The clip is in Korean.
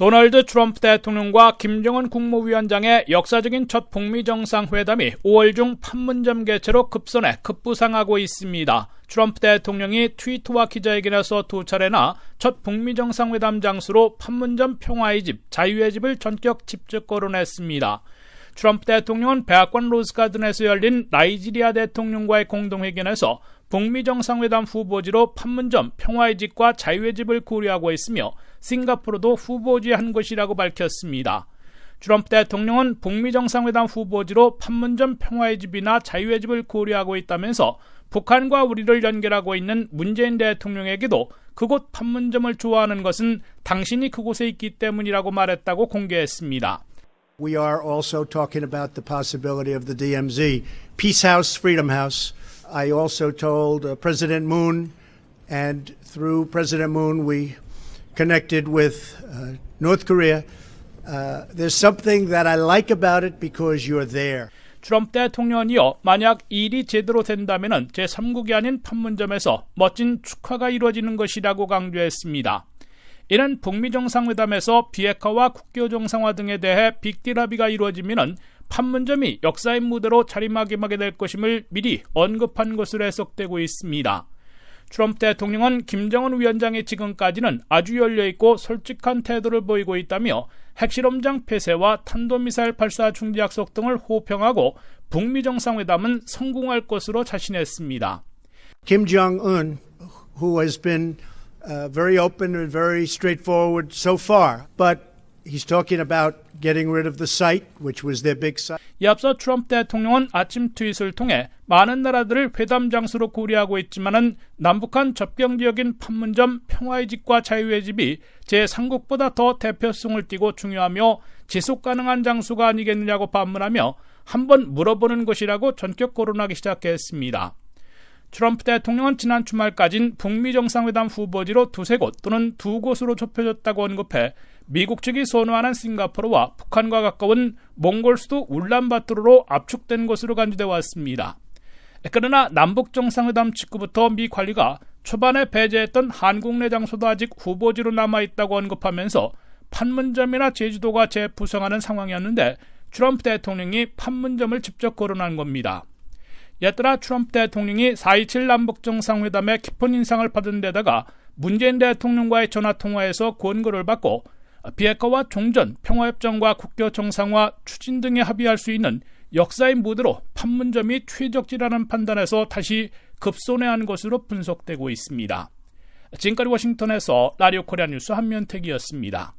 도널드 트럼프 대통령과 김정은 국무위원장의 역사적인 첫 북미 정상회담이 5월 중 판문점 개최로 급선해 급부상하고 있습니다. 트럼프 대통령이 트위터와 기자회견에서 두 차례나 첫 북미 정상회담 장소로 판문점 평화의 집, 자유의 집을 전격 직접 거론했습니다. 트럼프 대통령은 백악관 로스가든에서 열린 나이지리아 대통령과의 공동회견에서 북미 정상회담 후보지로 판문점 평화의 집과 자유의 집을 고려하고 있으며 싱가포르도 후보지에 한 것이라고 밝혔습니다. 트럼프 대통령은 북미 정상회담 후보지로 판문점 평화의 집이나 자유의 집을 고려하고 있다면서 북한과 우리를 연결하고 있는 문재인 대통령에게도 그곳 판문점을 좋아하는 것은 당신이 그곳에 있기 때문이라고 말했다고 공개했습니다. We are also talking about the possibility of the DMZ, Peace House, Freedom House. I also told uh, President Moon, and through President Moon, we connected with uh, North Korea. Uh, there's something that I like about it because you're there. 트럼프 대통령이요 만약 이 일이 제대로 된다면 제3국이 아닌 판문점에서 멋진 축하가 이루어지는 것이라고 강조했습니다. 이는 북미 정상회담에서 비핵화와 국교 정상화 등에 대해 빅딜 합의가 이루어지면 판문점이 역사의 무대로 자리매김하게 될 것임을 미리 언급한 것으로 해석되고 있습니다. 트럼프 대통령은 김정은 위원장이 지금까지는 아주 열려있고 솔직한 태도를 보이고 있다며 핵실험장 폐쇄와 탄도미사일 발사 중지 약속 등을 호평하고 북미 정상회담은 성공할 것으로 자신했습니다. Kim who has been uh, very open and very straightforward so far, but he's talking about getting rid of the site, which was their big site. 이 앞서 트럼프 대통령은 아침 트윗을 통해 많은 나라들을 회담 장소로 고려하고 있지만은 남북한 접경 지역인 판문점 평화의 집과 자유의 집이 제3국보다 더 대표성을 띠고 중요하며 지속 가능한 장소가 아니겠느냐고 반문하며 한번 물어보는 것이라고 전격 거론하기 시작했습니다. 트럼프 대통령은 지난 주말까진 북미 정상회담 후보지로 두세 곳 또는 두 곳으로 좁혀졌다고 언급해 미국 측이 선호하는 싱가포르와 북한과 가까운 몽골 수도 울란바토르로 압축된 것으로 간주돼 왔습니다. 그러나 남북 정상회담 직후부터 미 관리가 초반에 배제했던 한국 내 장소도 아직 후보지로 남아 있다고 언급하면서 판문점이나 제주도가 재부상하는 상황이었는데 트럼프 대통령이 판문점을 직접 거론한 겁니다. 이에 따라 트럼프 대통령이 4.27 남북 정상회담에 깊은 인상을 받은 데다가 문재인 대통령과의 전화통화에서 권고를 받고 비핵화와 종전, 평화협정과 국교 정상화 추진 등에 합의할 수 있는 역사의 무대로 판문점이 최적지라는 판단에서 다시 급손해한 것으로 분석되고 있습니다. 지금까지 워싱턴에서 라디오 코리아 뉴스 한면택이었습니다.